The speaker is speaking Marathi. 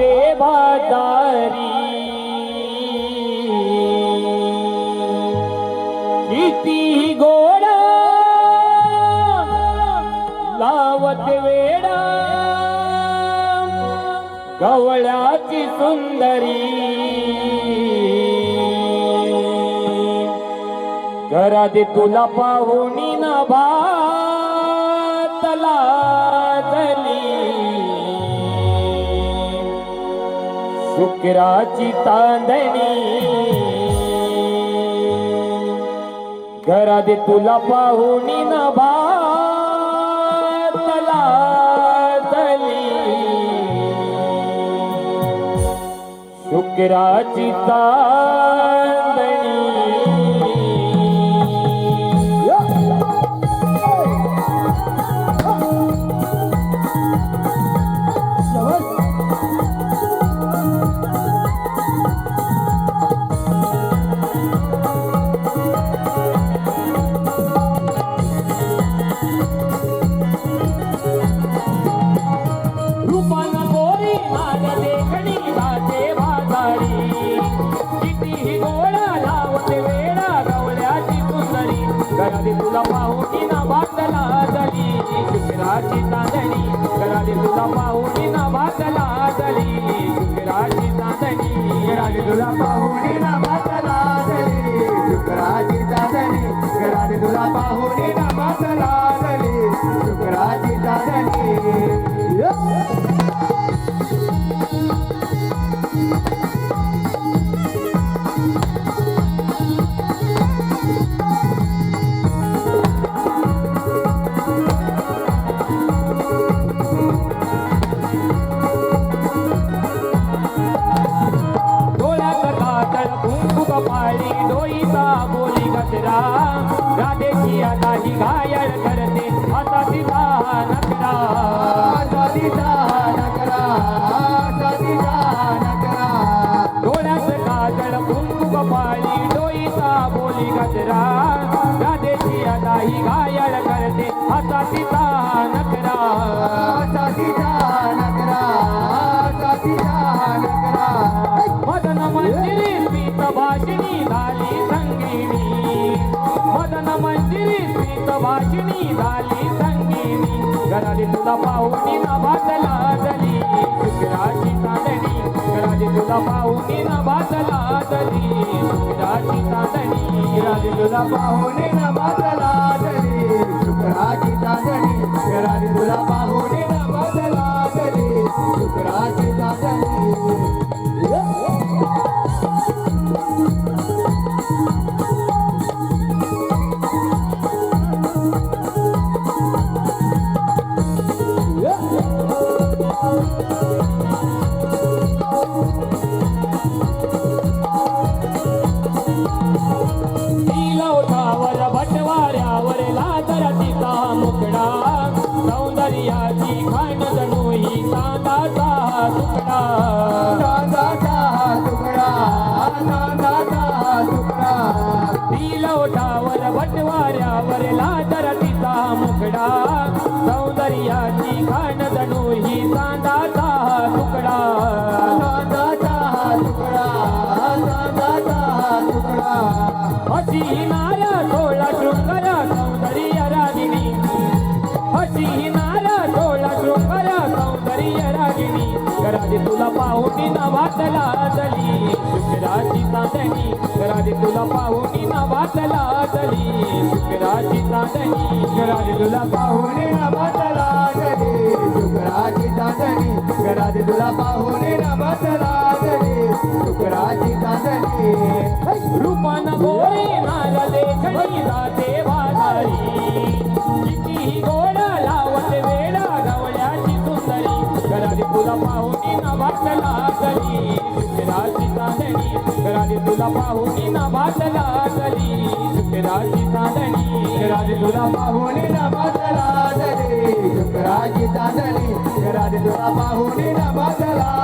जाते किती गोड लावत वेडा. गवळ्याची सुंदरी. घरात तुला पाहुणी ना भातला झाली शुक्राची तांदणी घरात तुला पाहुणी ना भातला झाली शुक्राची तांदणी घरात तुला पाहुणी ना भातला झाली शुक्राची चांदणी घरात तुला पाहुणी ना भातला झाली शुक्राची चांदणी घरात तुला पाहुणी ना भातला झाली शुक्राची चांदणी घरात तुला पाहुणी ना भातला झाली शुक्राची चांदणी डोईचा बोली गजरा राधेची आता ही घायल करते. आता तिचा नकरा मदन मंदिरी स्मित भाषिणी झाली संगिनी. मदन मंदिरी स्मित भाषिणी झाली संगिनी. घराली तुला पाहुणी ना बातला पाहुणी ना बातला तरी शुक्राची चांदणी घराली तुला ना बातला तरी शुक्राची चांदणी घराली तुला तुकडा नीलवठावर भटवाऱ्यावर लाजरा तिचा मुकडा. सौंदर्याची खाण जणू ही चांदाचा तुकडा. अशी नारा रागिनी म्हणजे तुला पाहुणी ना वाटला दली शुक्राची चांदणी घरात तुला पाहुणी ना वाटला दली शुक्राची चांदणी घरात तुला पाहुणी ना वाटला दली शुक्राची चांदणी घरात तुला पाहुणी ना वाटला दली शुक्राची चांदणी रूपान गोरी नारले खणी जाते पाहुणी ना वाटला चली शुक्राची चांदणी घरात तुला पाहुणी ना वाटला चली शुक्राची चांदणी घरात तुला पाहुणी ना वाटला चली शुक्राची चांदणी घरात तुला पाहुणी ना चांदणी